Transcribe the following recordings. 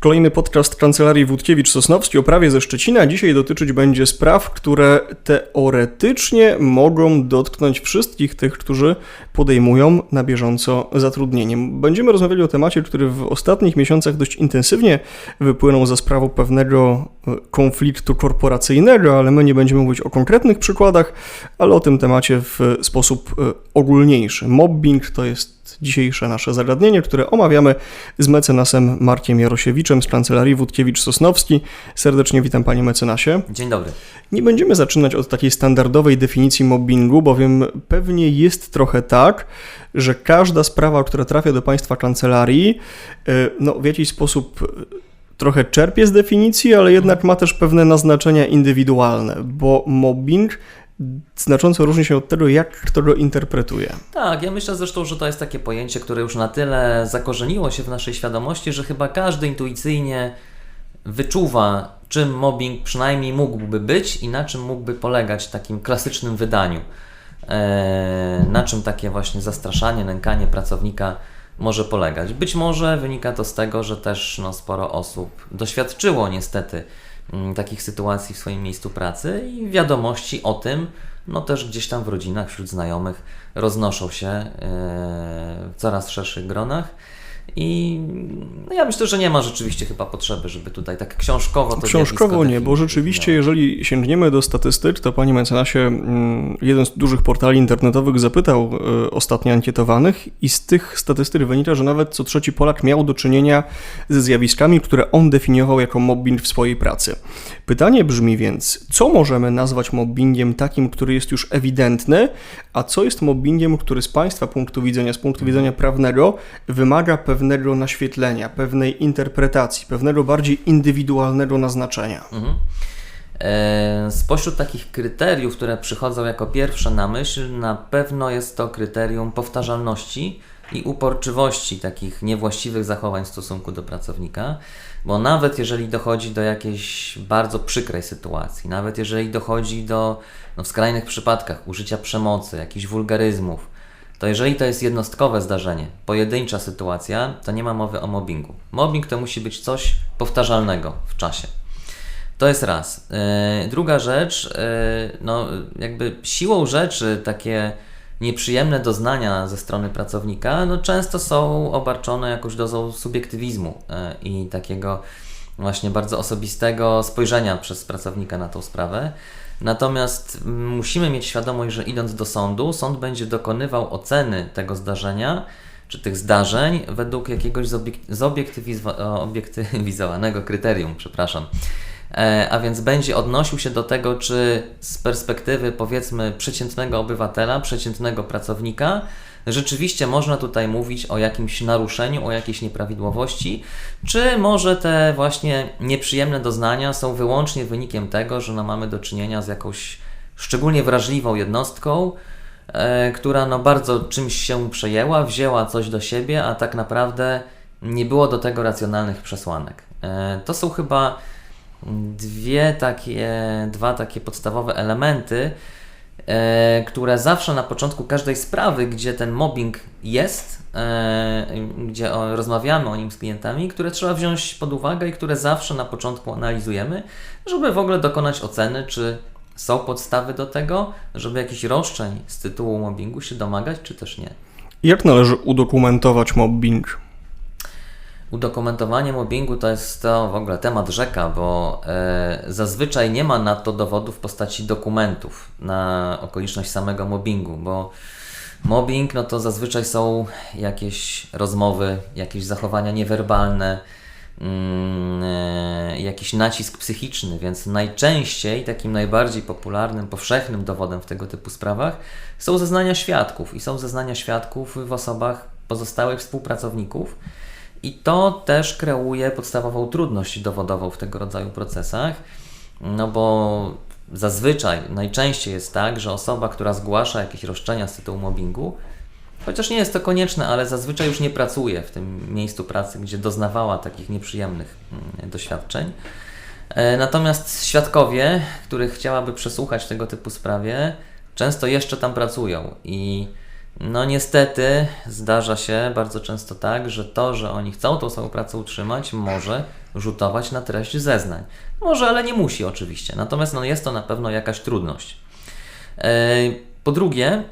Kolejny podcast Kancelarii Wódkiewicz-Sosnowski o prawie ze Szczecina. Dzisiaj dotyczyć będzie spraw, które teoretycznie mogą dotknąć wszystkich tych, którzy podejmują na bieżąco zatrudnienie. Będziemy rozmawiali o temacie, który w ostatnich miesiącach dość intensywnie wypłynął za sprawą pewnego e, konfliktu korporacyjnego, ale my nie będziemy mówić o konkretnych przykładach, ale o tym temacie w sposób e, ogólniejszy. Mobbing to jest dzisiejsze nasze zagadnienie, które omawiamy z mecenasem Markiem Jarosiewiczem z Kancelarii Wódkiewicz-Sosnowski. Serdecznie witam panie mecenasie. Dzień dobry. Nie będziemy zaczynać od takiej standardowej definicji mobbingu, bowiem pewnie jest trochę tak, że każda sprawa, która trafia do państwa kancelarii, e, no w jakiś sposób trochę czerpie z definicji, ale jednak ma też pewne naznaczenia indywidualne, bo mobbing znacząco różni się od tego, jak kto go interpretuje. Tak, ja myślę zresztą, że to jest takie pojęcie, które już na tyle zakorzeniło się w naszej świadomości, że chyba każdy intuicyjnie wyczuwa, czym mobbing przynajmniej mógłby być i na czym mógłby polegać w takim klasycznym wydaniu. Eee, na czym takie właśnie zastraszanie, nękanie pracownika może polegać. Być może wynika to z tego, że też no, sporo osób doświadczyło niestety takich sytuacji w swoim miejscu pracy i wiadomości o tym, no też gdzieś tam w rodzinach, wśród znajomych roznoszą się e, w coraz szerszych gronach. I no ja myślę, że nie ma rzeczywiście chyba potrzeby, żeby tutaj tak książkowo to Książkowo nie, bo rzeczywiście, jeżeli sięgniemy do statystyk, to panie mecenasie, mm, jeden z dużych portali internetowych zapytał e, ostatnio ankietowanych i z tych statystyk wynika, że nawet co trzeci Polak miał do czynienia ze zjawiskami, które on definiował jako mobbing w swojej pracy. Pytanie brzmi więc, co możemy nazwać mobbingiem takim, który jest już ewidentny, a co jest mobbingiem, który z państwa punktu widzenia, z punktu widzenia prawnego wymaga pewnego naświetlenia, pewnej interpretacji, pewnego bardziej indywidualnego naznaczenia. Mhm. E, spośród takich kryteriów, które przychodzą jako pierwsze na myśl, na pewno jest to kryterium powtarzalności i uporczywości takich niewłaściwych zachowań w stosunku do pracownika, bo nawet jeżeli dochodzi do jakiejś bardzo przykrej sytuacji, nawet jeżeli dochodzi do no, w skrajnych przypadkach użycia przemocy, jakichś wulgaryzmów, to jeżeli to jest jednostkowe zdarzenie, pojedyncza sytuacja, to nie ma mowy o mobbingu. Mobbing to musi być coś powtarzalnego w czasie. To jest raz. Yy, druga rzecz, yy, no jakby siłą rzeczy takie nieprzyjemne doznania ze strony pracownika, no często są obarczone jakąś dozą subiektywizmu yy, i takiego właśnie bardzo osobistego spojrzenia przez pracownika na tą sprawę. Natomiast musimy mieć świadomość, że idąc do sądu, sąd będzie dokonywał oceny tego zdarzenia czy tych zdarzeń według jakiegoś zobiektywizowanego kryterium, przepraszam. E, a więc będzie odnosił się do tego, czy z perspektywy powiedzmy przeciętnego obywatela, przeciętnego pracownika, rzeczywiście można tutaj mówić o jakimś naruszeniu, o jakiejś nieprawidłowości, czy może te właśnie nieprzyjemne doznania są wyłącznie wynikiem tego, że no mamy do czynienia z jakąś szczególnie wrażliwą jednostką, e, która no bardzo czymś się przejęła, wzięła coś do siebie, a tak naprawdę nie było do tego racjonalnych przesłanek. E, to są chyba dwie takie, dwa takie podstawowe elementy, e, które zawsze na początku każdej sprawy, gdzie ten mobbing jest, e, gdzie o, rozmawiamy o nim z klientami, które trzeba wziąć pod uwagę i które zawsze na początku analizujemy, żeby w ogóle dokonać oceny, czy są podstawy do tego, żeby jakiś roszczeń z tytułu mobbingu się domagać, czy też nie. Jak należy udokumentować mobbing? Udokumentowanie mobbingu to jest to w ogóle temat rzeka, bo e, zazwyczaj nie ma na to dowodów w postaci dokumentów na okoliczność samego mobbingu, bo mobbing no to zazwyczaj są jakieś rozmowy, jakieś zachowania niewerbalne, e, jakiś nacisk psychiczny, więc najczęściej takim najbardziej popularnym, powszechnym dowodem w tego typu sprawach są zeznania świadków i są zeznania świadków w osobach pozostałych współpracowników i to też kreuje podstawową trudność dowodową w tego rodzaju procesach, no bo zazwyczaj, najczęściej jest tak, że osoba, która zgłasza jakieś roszczenia z tytułu mobbingu, chociaż nie jest to konieczne, ale zazwyczaj już nie pracuje w tym miejscu pracy, gdzie doznawała takich nieprzyjemnych mm, doświadczeń. E, natomiast świadkowie, których chciałaby przesłuchać tego typu sprawie, często jeszcze tam pracują i No niestety zdarza się bardzo często tak, że to, że oni chcą tą samą pracę utrzymać, może rzutować na treść zeznań. Może, ale nie musi oczywiście. Natomiast no, jest to na pewno jakaś trudność. E, Po drugie,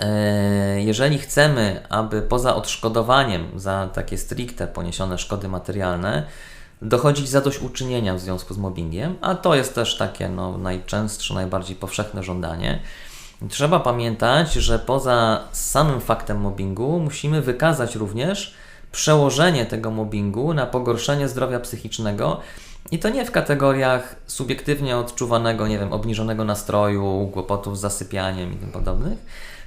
e, jeżeli chcemy, aby poza odszkodowaniem za takie stricte poniesione szkody materialne, dochodzić zadośćuczynienia w związku z mobbingiem, a to jest też takie no, najczęstsze, najbardziej powszechne żądanie, trzeba pamiętać, że poza samym faktem mobbingu musimy wykazać również przełożenie tego mobbingu na pogorszenie zdrowia psychicznego i to nie w kategoriach subiektywnie odczuwanego, nie wiem, obniżonego nastroju, kłopotów z zasypianiem i tym podobnych,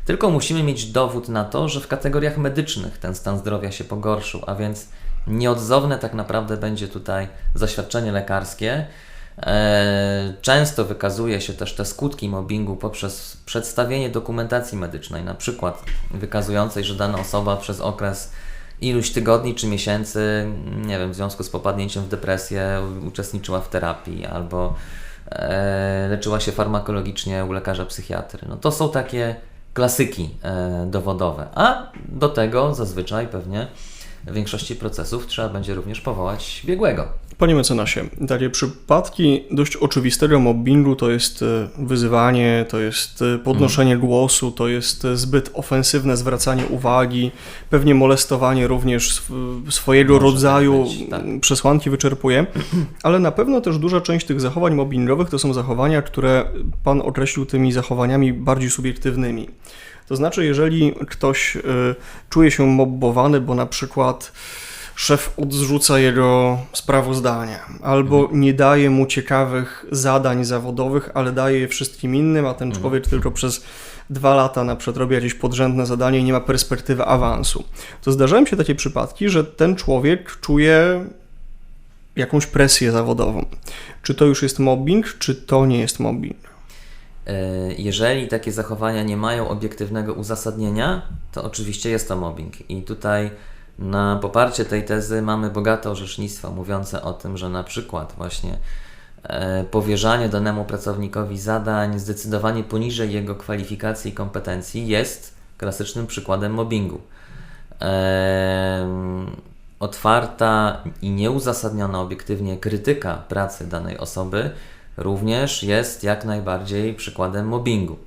tylko musimy mieć dowód na to, że w kategoriach medycznych ten stan zdrowia się pogorszył, a więc nieodzowne tak naprawdę będzie tutaj zaświadczenie lekarskie. E, Często wykazuje się też te skutki mobbingu poprzez przedstawienie dokumentacji medycznej, na przykład wykazującej, że dana osoba przez okres iluś tygodni czy miesięcy, nie wiem, w związku z popadnięciem w depresję uczestniczyła w terapii albo e, leczyła się farmakologicznie u lekarza psychiatry. No to są takie klasyki e, dowodowe, a do tego zazwyczaj pewnie w większości procesów trzeba będzie również powołać biegłego. Panie mecenasie, takie przypadki dość oczywistego mobbingu to jest e, wyzywanie, to jest e, podnoszenie głosu, to jest e, zbyt ofensywne zwracanie uwagi, pewnie molestowanie również sw- swojego Może tak rodzaju być, tak. przesłanki wyczerpuje, ale na pewno też duża część tych zachowań mobbingowych to są zachowania, które Pan określił tymi zachowaniami bardziej subiektywnymi. To znaczy, jeżeli ktoś czuje się mobbowany, bo na przykład szef odrzuca jego sprawozdania, albo nie daje mu ciekawych zadań zawodowych, ale daje je wszystkim innym, a ten człowiek tylko przez dwa lata na przykład robi jakieś podrzędne zadanie i nie ma perspektywy awansu. To zdarzają się takie przypadki, że ten człowiek czuje jakąś presję zawodową. Czy to już jest mobbing, czy to nie jest mobbing? E, Jeżeli takie zachowania nie mają obiektywnego uzasadnienia, to oczywiście jest to mobbing. I tutaj na poparcie tej tezy mamy bogate orzecznictwo mówiące o tym, że na przykład właśnie e, powierzanie danemu pracownikowi zadań zdecydowanie poniżej jego kwalifikacji i kompetencji jest klasycznym przykładem mobbingu. Em, Otwarta i nieuzasadniona obiektywnie krytyka pracy danej osoby również jest jak najbardziej przykładem mobbingu.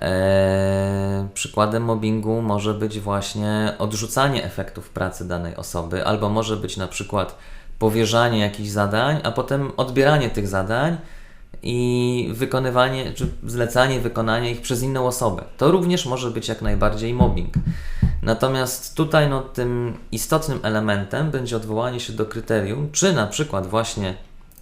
Eee, przykładem mobbingu może być właśnie odrzucanie efektów pracy danej osoby, albo może być na przykład powierzanie jakichś zadań, a potem odbieranie tych zadań i wykonywanie, czy zlecanie wykonania ich przez inną osobę. To również może być jak najbardziej mobbing. Natomiast tutaj no, tym istotnym elementem będzie odwołanie się do kryterium, czy na przykład właśnie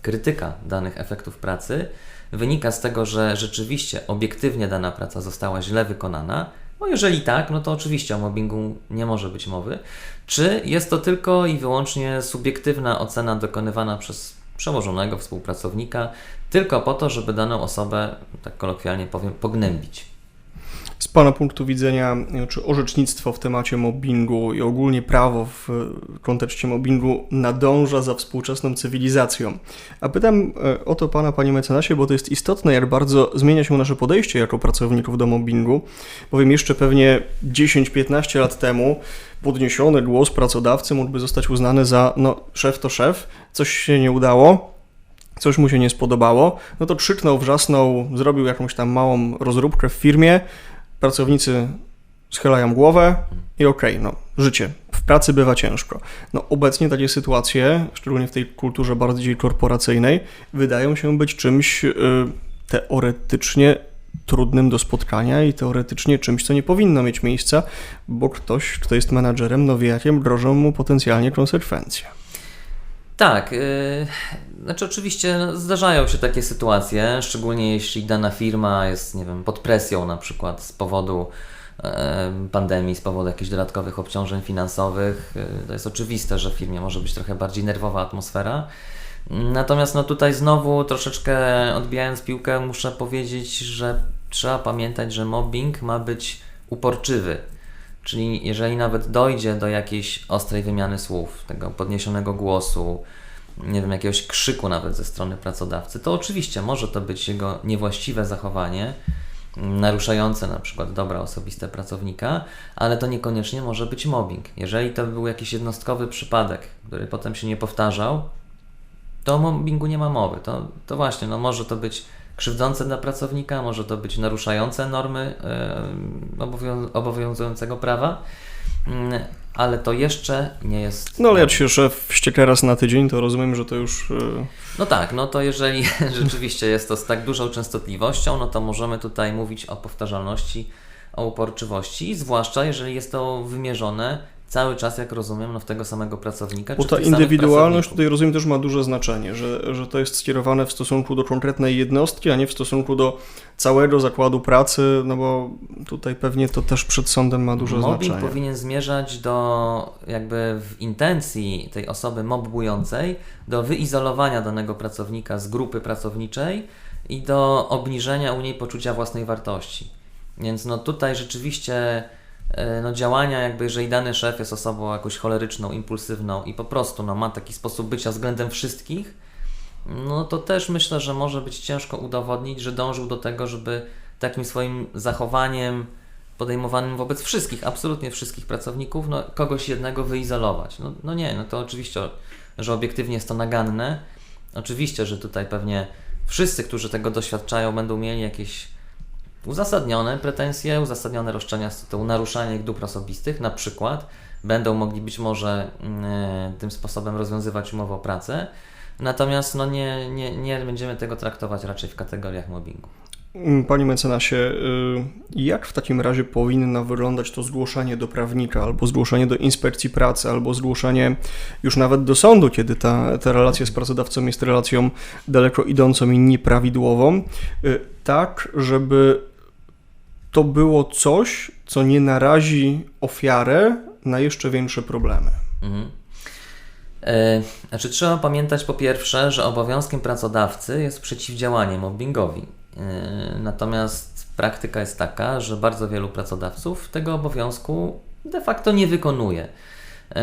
krytyka danych efektów pracy wynika z tego, że rzeczywiście obiektywnie dana praca została źle wykonana. No jeżeli tak, no to oczywiście o mobbingu nie może być mowy. Czy jest to tylko i wyłącznie subiektywna ocena dokonywana przez przełożonego współpracownika, tylko po to, żeby daną osobę, tak kolokwialnie powiem, pognębić. Pana punktu widzenia, czy orzecznictwo w temacie mobbingu i ogólnie prawo w kontekście mobbingu nadąża za współczesną cywilizacją? A pytam e, o to Pana, Panie mecenasie, bo to jest istotne, jak bardzo zmienia się nasze podejście jako pracowników do mobbingu, bowiem jeszcze pewnie 10-15 lat temu podniesiony głos pracodawcy mógłby zostać uznany za, no, szef to szef, coś się nie udało, coś mu się nie spodobało, no to krzyknął, wrzasnął, zrobił jakąś tam małą rozróbkę w firmie, pracownicy schylają głowę i okej, no, życie. W pracy bywa ciężko. No, obecnie takie sytuacje, szczególnie w tej kulturze bardziej korporacyjnej, wydają się być czymś y, teoretycznie trudnym do spotkania i teoretycznie czymś, co nie powinno mieć miejsca, bo ktoś, kto jest menadżerem, no wie, jakie grożą mu potencjalnie konsekwencje. Tak, yy, znaczy oczywiście no, zdarzają się takie sytuacje, szczególnie jeśli dana firma jest, nie wiem, pod presją na przykład z powodu e, pandemii, z powodu jakichś dodatkowych obciążeń finansowych. Yy, To jest oczywiste, że w firmie może być trochę bardziej nerwowa atmosfera. Natomiast no tutaj znowu troszeczkę odbijając piłkę, muszę powiedzieć, że trzeba pamiętać, że mobbing ma być uporczywy. Czyli jeżeli nawet dojdzie do jakiejś ostrej wymiany słów, tego podniesionego głosu, nie wiem, jakiegoś krzyku nawet ze strony pracodawcy, to oczywiście może to być jego niewłaściwe zachowanie, mm, naruszające na przykład dobra osobiste pracownika, ale to niekoniecznie może być mobbing. Jeżeli to był jakiś jednostkowy przypadek, który potem się nie powtarzał, to o mobbingu nie ma mowy. To, to właśnie, no może to być krzywdzące dla pracownika, może to być naruszające normy obowią- obowiązującego prawa, mm, ale to jeszcze nie jest. No ale jak się szef wścieka raz na tydzień, to rozumiem, że to już... y, No tak, no to jeżeli rzeczywiście jest to z tak dużą częstotliwością, no to możemy tutaj mówić o powtarzalności, o uporczywości, zwłaszcza jeżeli jest to wymierzone cały czas, jak rozumiem, no w tego samego pracownika. Bo ta indywidualność tutaj rozumiem też ma duże znaczenie, że, że to jest skierowane w stosunku do konkretnej jednostki, a nie w stosunku do całego zakładu pracy, no bo tutaj pewnie to też przed sądem ma duże Mobbing znaczenie. powinien zmierzać do jakby w intencji tej osoby mobbującej do wyizolowania danego pracownika z grupy pracowniczej i do obniżenia u niej poczucia własnej wartości. Więc no tutaj rzeczywiście no działania jakby, jeżeli dany szef jest osobą jakoś choleryczną, impulsywną i po prostu no, ma taki sposób bycia względem wszystkich, no to też myślę, że może być ciężko udowodnić, że dążył do tego, żeby takim swoim zachowaniem podejmowanym wobec wszystkich, absolutnie wszystkich pracowników, no, kogoś jednego wyizolować. No, no nie, no to oczywiście, że obiektywnie jest to naganne. Oczywiście, że tutaj pewnie wszyscy, którzy tego doświadczają, będą mieli jakieś uzasadnione pretensje, uzasadnione roszczenia z tytułu naruszania ich dóbr osobistych, na przykład będą mogli być może mm, tym sposobem rozwiązywać umowę o pracę, natomiast no nie, nie, nie będziemy tego traktować raczej w kategoriach mobbingu. Mm, Panie mecenasie, y, jak w takim razie powinno wyglądać to zgłoszenie do prawnika, albo zgłoszenie do inspekcji pracy, albo zgłoszenie już nawet do sądu, kiedy ta, ta relacja z pracodawcą jest relacją daleko idącą i nieprawidłową, y, tak, żeby to było coś, co nie narazi ofiarę na jeszcze większe problemy. Mhm. E, Znaczy, trzeba pamiętać po pierwsze, że obowiązkiem pracodawcy jest przeciwdziałanie mobbingowi. E, Natomiast praktyka jest taka, że bardzo wielu pracodawców tego obowiązku de facto nie wykonuje. E,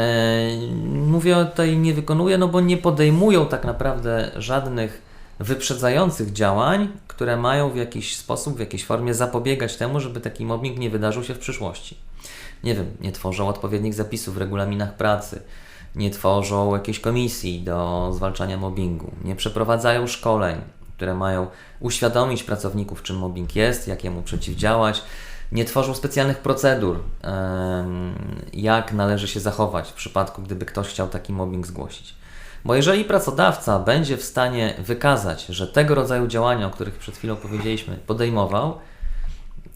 Mówię tutaj nie wykonuje, no bo nie podejmują tak naprawdę żadnych wyprzedzających działań, które mają w jakiś sposób, w jakiejś formie zapobiegać temu, żeby taki mobbing nie wydarzył się w przyszłości. Nie wiem, nie tworzą odpowiednich zapisów w regulaminach pracy, nie tworzą jakiejś komisji do zwalczania mobbingu, nie przeprowadzają szkoleń, które mają uświadomić pracowników, czym mobbing jest, jak jemu przeciwdziałać, nie tworzą specjalnych procedur, jak należy się zachować w przypadku, gdyby ktoś chciał taki mobbing zgłosić. Bo jeżeli pracodawca będzie w stanie wykazać, że tego rodzaju działania, o których przed chwilą powiedzieliśmy, podejmował,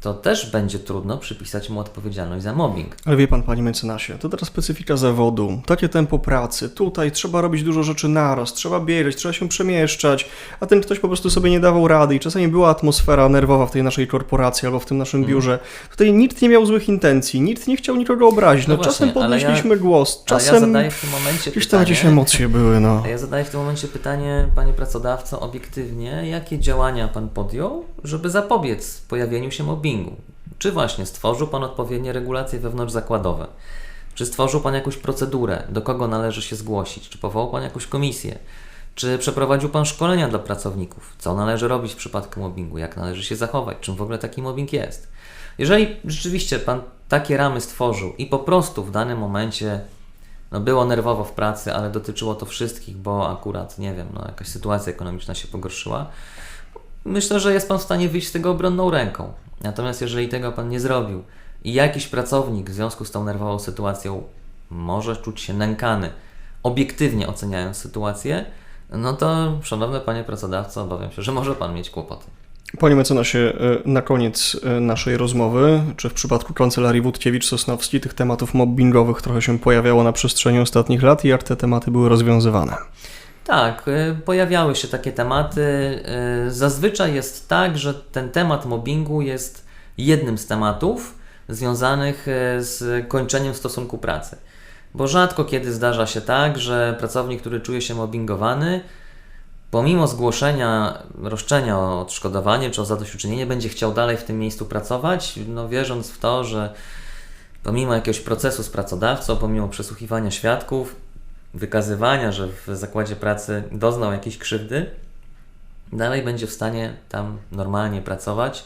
to też będzie trudno przypisać mu odpowiedzialność za mobbing. Ale wie pan, panie mecenasie, to teraz specyfika zawodu, takie tempo pracy, tutaj trzeba robić dużo rzeczy naraz, trzeba biegać, trzeba się przemieszczać, a ten ktoś po prostu sobie nie dawał rady i czasami była atmosfera nerwowa w tej naszej korporacji albo w tym naszym Mhm. biurze. Tutaj nikt nie miał złych intencji, nikt nie chciał nikogo obrazić, no, No czasem ale ja- podnieśliśmy głos, Ale ja czasem zadaję w tym momencie jakieś tam gdzieś emocje były, no. ja zadaję w tym momencie pytanie, panie pracodawco, obiektywnie, jakie działania pan podjął, żeby zapobiec pojawieniu się mobbingu? Czy właśnie stworzył pan odpowiednie regulacje wewnątrzzakładowe? Czy stworzył pan jakąś procedurę, do kogo należy się zgłosić? Czy powołał pan jakąś komisję? Czy przeprowadził pan szkolenia dla pracowników? Co należy robić w przypadku mobbingu? Jak należy się zachować? Czym w ogóle taki mobbing jest? Jeżeli rzeczywiście pan takie ramy stworzył i po prostu w danym momencie no było nerwowo w pracy, ale dotyczyło to wszystkich, bo akurat, nie wiem, no jakaś sytuacja ekonomiczna się pogorszyła, myślę, że jest Pan w stanie wyjść z tego obronną ręką. Natomiast jeżeli tego Pan nie zrobił i jakiś pracownik w związku z tą nerwową sytuacją może czuć się nękany, obiektywnie oceniając sytuację, no to, szanowny Panie pracodawco, obawiam się, że może Pan mieć kłopoty. Panie mecenasie, e, na koniec e, naszej rozmowy, czy w przypadku kancelarii Wódkiewicz-Sosnowski tych tematów mobbingowych trochę się pojawiało na przestrzeni ostatnich lat i jak te tematy były rozwiązywane? Tak, y, pojawiały się takie tematy. Y, Zazwyczaj jest tak, że ten temat mobbingu jest jednym z tematów związanych y, z kończeniem stosunku pracy. Bo rzadko kiedy zdarza się tak, że pracownik, który czuje się mobbingowany, pomimo zgłoszenia roszczenia o odszkodowanie czy o zadośćuczynienie, będzie chciał dalej w tym miejscu pracować, no wierząc w to, że pomimo jakiegoś procesu z pracodawcą, pomimo przesłuchiwania świadków, wykazywania, że w zakładzie pracy doznał jakiejś krzywdy, dalej będzie w stanie tam normalnie pracować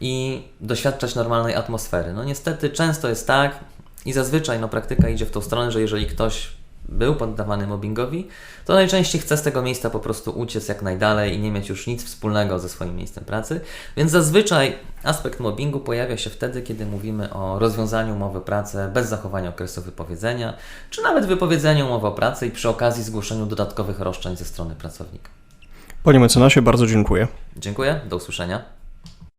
i doświadczać normalnej atmosfery. No niestety często jest tak i zazwyczaj no, praktyka idzie w tą stronę, że jeżeli ktoś był poddawany mobbingowi, to najczęściej chce z tego miejsca po prostu uciec jak najdalej i nie mieć już nic wspólnego ze swoim miejscem pracy. Więc zazwyczaj aspekt mobbingu pojawia się wtedy, kiedy mówimy o rozwiązaniu umowy pracy bez zachowania okresu wypowiedzenia, czy nawet wypowiedzeniu umowy o pracy i przy okazji zgłoszeniu dodatkowych roszczeń ze strony pracownika. Panie mecenasie, bardzo dziękuję. Dziękuję, do usłyszenia.